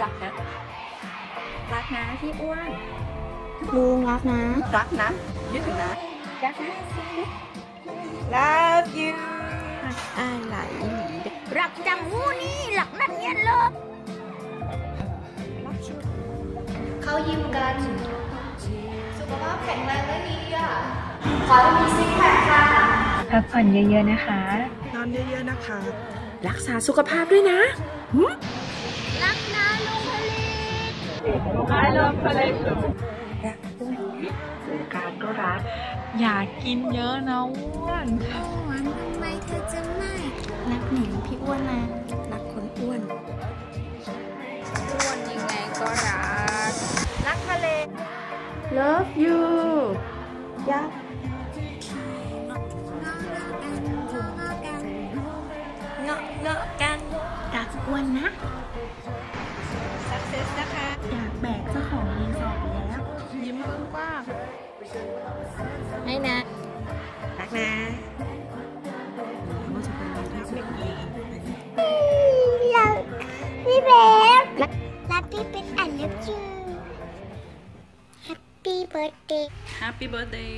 รักนะ รักนะพี่อ้วน ลุงรักนะ รักนะยึดถึงนะ รักนะ love you อ้ายไหลรักจังหูนี่หลักนั่นเย็นเลยเขายิ้มกัน สุขภาพแข็งแรงและดีอะ ขอให้มีซิกแพคค่ะ พักผ่อนเยอะๆนะคะ นอนเยอะๆนะคะ รักษาสุขภาพด้วยนะรักนะลุงผลิตการก็รักอยากกินเยอะนะอ้วนหวานทำไมเธอจะไม่รักหนูพี่อ้วนนะรักคนอ้วนอ้วนยังไงก็รักรักทะเล love you ยัก วนนะ success นะคะ อยากแบกเจ้าของรีสอร์ทแล้ว ยิ้มกว้างให้นะๆรักนะว่าจะเป็นอะไรที่ไม่ดีรักพี่เบสรักพี่เป็นอันเลิฟยู Happy birthday Happy birthday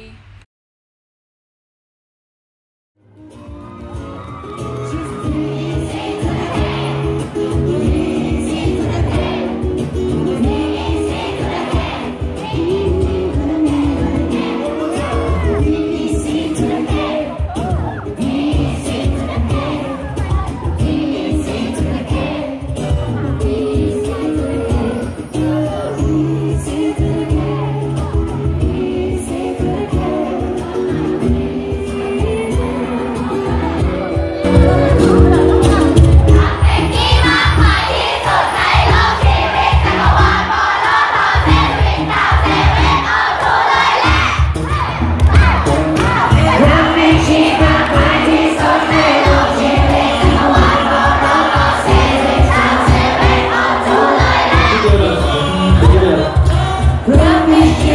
จ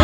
ะ